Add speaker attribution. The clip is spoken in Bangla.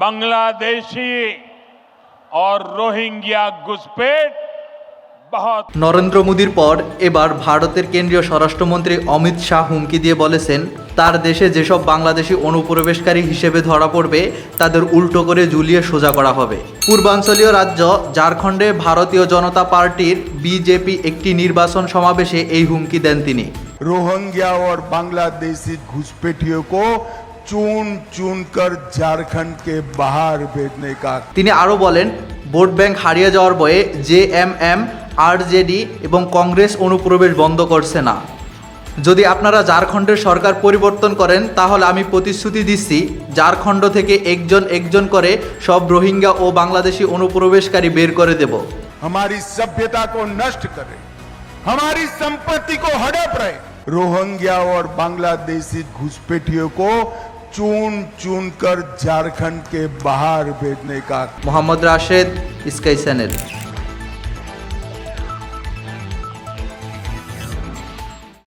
Speaker 1: বাংলাদেশী আর রোহিঙ্গিয়া ঘুসপেট
Speaker 2: নরেন্দ্র মোদীর পর এবার ভারতের কেন্দ্রীয় স্বরাষ্ট্রমন্ত্রী অমিত শাহ হুমকি দিয়ে বলেছেন তার দেশে যেসব বাংলাদেশি অনুপ্রবেশকারী হিসেবে ধরা পড়বে তাদের উল্টো করে ঝুলিয়ে সোজা করা হবে। পূর্বাঞ্চলীয় রাজ্য ঝাড়খণ্ডে ভারতীয় জনতা পার্টির বিজেপি একটি নির্বাচন সমাবেশে এই হুমকি দেন তিনি।
Speaker 3: রোহিঙ্গিয়া ওর বাংলাদেশি ঘুসপেটিও को चुन चुन कर झारखंड के बाहर भेजने का
Speaker 2: তিনি আরও বলেন ভোট ব্যাংক হারিয়ে যাওয়ার বয়ে জে এম এম আরজেডি এবং কংগ্রেস অনুপ্রবেশ বন্ধ করছে না যদি আপনারা ঝাড়খণ্ডের সরকার পরিবর্তন করেন তাহলে আমি প্রতিশ্রুতি দিচ্ছি ঝাড়খণ্ড থেকে একজন একজন করে সব রোহিঙ্গা ও বাংলাদেশি অনুপ্রবেশকারী বের করে দেব
Speaker 3: हमारी सभ्यता को नष्ट करे हमारी संपत्ति को हड़प रहे रोहिंग्या और बांग्लादेशी घुसपैठियों को चुन चुन कर झारखंड के बाहर भेजने का
Speaker 2: मोहम्मद राशिद इसका